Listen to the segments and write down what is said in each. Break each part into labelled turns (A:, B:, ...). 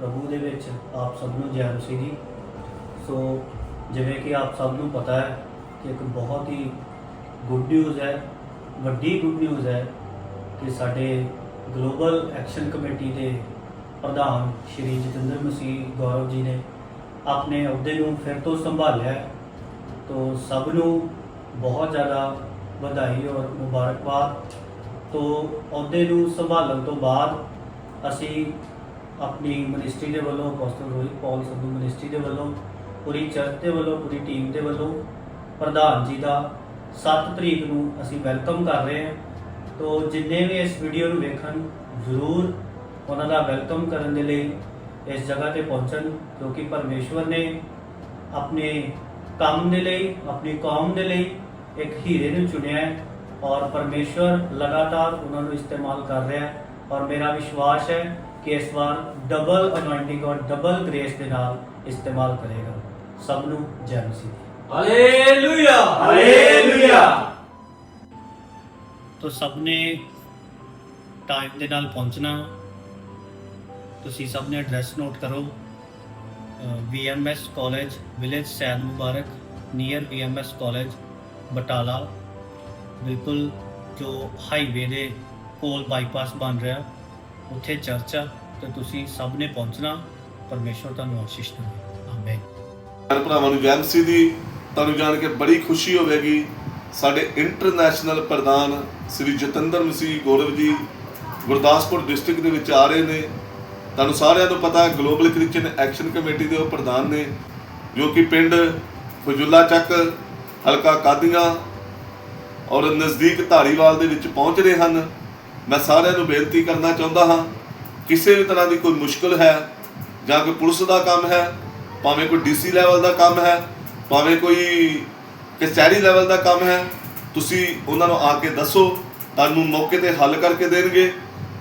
A: ਪ੍ਰਭੂ ਦੇ ਵਿੱਚ ਆਪ ਸਭ ਨੂੰ ਜੈ ਮਸੀਹ ਜੀ ਸੋ ਜਿਵੇਂ ਕਿ ਆਪ ਸਭ ਨੂੰ ਪਤਾ ਹੈ ਕਿ ਇੱਕ ਬਹੁਤ ਹੀ ਗੁੱਡ ਨਿਊਜ਼ ਹੈ, ਵੱਡੀ ਗੁੱਡ ਨਿਊਜ਼ ਹੈ ਕਿ ਸਾਡੇ ਗਲੋਬਲ ਐਕਸ਼ਨ ਕਮੇਟੀ ਦੇ ਪ੍ਰਧਾਨ ਸ਼੍ਰੀ ਜਤਿੰਦਰ ਮਸੀਹ ਗੌਰਵ ਜੀ ਨੇ ਆਪਣੇ ਅਹੁਦੇ ਨੂੰ ਫਿਰ ਤੋਂ ਸੰਭਾਲਿਆ ਹੈ। ਸਭ ਨੂੰ ਬਹੁਤ ਜ਼ਿਆਦਾ ਵਧਾਈ ਔਰ ਮੁਬਾਰਕਬਾਦ। ਤੋਂ ਅਹੁਦੇ ਨੂੰ ਸੰਭਾਲਣ ਤੋਂ ਬਾਅਦ ਅਸੀਂ ਆਪਣੀ ਮਿਨਿਸਟਰੀ ਦੇ ਵੱਲੋਂ apostle Rohit Paul Sandhu ministry ਦੇ ਵੱਲੋਂ, ਪੂਰੀ ਚਰਚ ਦੇ ਵੱਲੋਂ, ਪੂਰੀ ਟੀਮ ਦੇ ਵੱਲੋਂ, ਪ੍ਰਧਾਨ ਜੀ ਦਾ 7 ਤਰੀਕ ਨੂੰ ਅਸੀਂ ਵੈਲਕਮ ਕਰ ਰਹੇ ਹਾਂ। ਤੋ ਜਿੰਨੇ ਵੀ ਇਸ ਵੀਡੀਓ ਨੂੰ ਵੇਖਣ, ਜ਼ਰੂਰ ਉਹਨਾਂ ਦਾ ਵੈਲਕਮ ਕਰਨ ਦੇ ਲਈ ਇਸ ਜਗ੍ਹਾ ਤੇ ਪਹੁੰਚਣ, ਕਿਉਂਕਿ ਪਰਮੇਸ਼ਵਰ ਨੇ ਆਪਣੇ ਕੰਮ ਦੇ ਲਈ, ਆਪਣੀ ਕੌਮ ਦੇ ਲਈ ਇੱਕ ਹੀਰੇ ਨੂੰ ਚੁਣਿਆ ਹੈ ਔਰ ਪਰਮੇਸ਼ਵਰ ਲਗਾਤਾਰ ਉਹਨਾਂ ਨੂੰ ਇਸਤੇਮਾਲ ਕਰ ਰਿਹਾ ਹੈ। ਔਰ ਮੇਰਾ ਵਿਸ਼ਵਾਸ ਹੈ ਕਿ ਇਸ ਵਾਰ ਡਬਲ ਅਨੋਇੰਟਿੰਗ ਔਰ ਡਬਲ ਗ੍ਰੇਸ ਦੇ ਨਾਲ ਇਸਤੇਮਾਲ ਕਰੇਗਾ। ਸਭ ਨੂੰ ਜੈ ਮਸੀਹ।
B: ਹਾਲੇਲੂਇਆ
C: ਹਾਲੇਲੂਇਆ
A: ਤੋ ਸਭ ਨੇ ਟਾਈਮ ਦੇ ਨਾਲ ਪਹੁੰਚਣਾ। ਤੁਸੀਂ ਸਭ ਨੇ ਐਡਰੈਸ ਨੋਟ ਕਰੋ। VMS college village Said Mubarak near VMS college Batala ਬਿਲਕੁਲ ਜੋ ਹਾਈਵੇ ਦੇ ਕੋਲ ਬਾਈਪਾਸ ਬਣ ਰਿਹਾ, ਉੱਥੇ ਚਰਚਾ ਤੇ ਤੁਸੀਂ ਸਭ ਨੇ ਪਹੁੰਚਣਾ, ਪਰਮੇਸ਼ਵਰ ਤੁਹਾਨੂੰ ਆਸ਼ੀਸ਼ ਦੇਵੇ। ਆਮੇਨ।
C: ਭੈਣ ਭਰਾਵਾਂ ਨੂੰ ਜੈਮਸੀ ਦੀ ਤੁਹਾਨੂੰ ਜਾਣ ਕੇ ਬੜੀ ਖੁਸ਼ੀ ਹੋਵੇਗੀ। ਸਾਡੇ ਇੰਟਰਨੈਸ਼ਨਲ ਪ੍ਰਧਾਨ ਸ੍ਰੀ ਜਤਿੰਦਰ ਮਸੀਹ ਗੌਰਵ ਜੀ ਗੁਰਦਾਸਪੁਰ ਡਿਸਟ੍ਰਿਕਟ ਦੇ ਵਿੱਚ ਆ ਰਹੇ ਨੇ। ਤੁਹਾਨੂੰ ਸਾਰਿਆਂ ਨੂੰ ਪਤਾ ਗਲੋਬਲ ਕ੍ਰਿਸਚੀਅਨ ਐਕਸ਼ਨ ਕਮੇਟੀ ਦੇ ਉਹ ਪ੍ਰਧਾਨ ਨੇ, ਜੋ ਕਿ ਪਿੰਡ ਫਜੁੱਲਾ ਚੱਕ, ਹਲਕਾ ਕਾਦੀਆਂ ਔਰ ਨਜ਼ਦੀਕ ਧਾਰੀਵਾਲ ਦੇ ਵਿੱਚ ਪਹੁੰਚ ਰਹੇ ਹਨ। ਮੈਂ ਸਾਰਿਆਂ ਨੂੰ ਬੇਨਤੀ ਕਰਨਾ ਚਾਹੁੰਦਾ ਹਾਂ, ਕਿਸੇ ਵੀ ਤਰ੍ਹਾਂ ਦੀ ਕੋਈ ਮੁਸ਼ਕਲ ਹੈ ਜਾਂ ਕੋਈ ਪੁਲਿਸ ਦਾ ਕੰਮ ਹੈ, ਭਾਵੇਂ ਕੋਈ ਡੀਸੀ ਲੈਵਲ ਦਾ ਕੰਮ ਹੈ, ਭਾਵੇਂ ਕੋਈ ਕਚਹਿਰੀ ਲੈਵਲ ਦਾ ਕੰਮ ਹੈ, ਤੁਸੀਂ ਉਹਨਾਂ ਨੂੰ ਆ ਕੇ ਦੱਸੋ, ਤੁਹਾਨੂੰ ਮੌਕੇ ਤੇ ਹੱਲ ਕਰਕੇ ਦੇਣਗੇ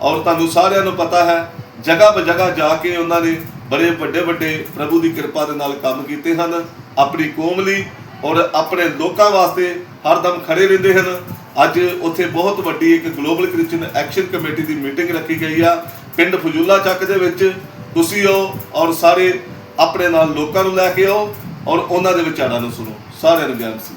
C: ਔਰ ਤੁਹਾਨੂੰ ਸਾਰਿਆਂ ਨੂੰ ਪਤਾ ਹੈ, ਜਗ੍ਹਾ ਬ ਜਗ੍ਹਾ ਜਾ ਕੇ ਉਹਨਾਂ ਨੇ ਬੜੇ ਵੱਡੇ ਵੱਡੇ ਪ੍ਰਭੂ ਦੀ ਕਿਰਪਾ ਦੇ ਨਾਲ ਕੰਮ ਕੀਤੇ ਹਨ, ਆਪਣੀ ਕੌਮ ਲਈ ਔਰ ਆਪਣੇ ਲੋਕਾਂ ਵਾਸਤੇ ਹਰਦਮ ਖੜੇ ਰਹਿੰਦੇ ਹਨ। ਅੱਜ ਉੱਥੇ ਬਹੁਤ ਵੱਡੀ ਇੱਕ ਗਲੋਬਲ ਕ੍ਰਿਸਚੀਅਨ ਐਕਸ਼ਨ ਕਮੇਟੀ ਦੀ ਮੀਟਿੰਗ ਰੱਖੀ ਗਈ ਆ। ਪਿੰਡ ਫਜੂਲਾ ਚੱਕ ਦੇ ਵਿੱਚ ਤੁਸੀਂ ਆਓ ਔਰ ਸਾਰੇ ਆਪਣੇ ਨਾਲ ਲੋਕਾਂ ਨੂੰ ਲੈ ਕੇ ਆਓ ਔਰ ਉਹਨਾਂ ਦੇ ਵਿਚਾਰਾਂ ਨੂੰ ਸੁਣੋ। ਸਾਰਿਆਂ ਨੂੰ ਗਿਆਨ ਸੀ।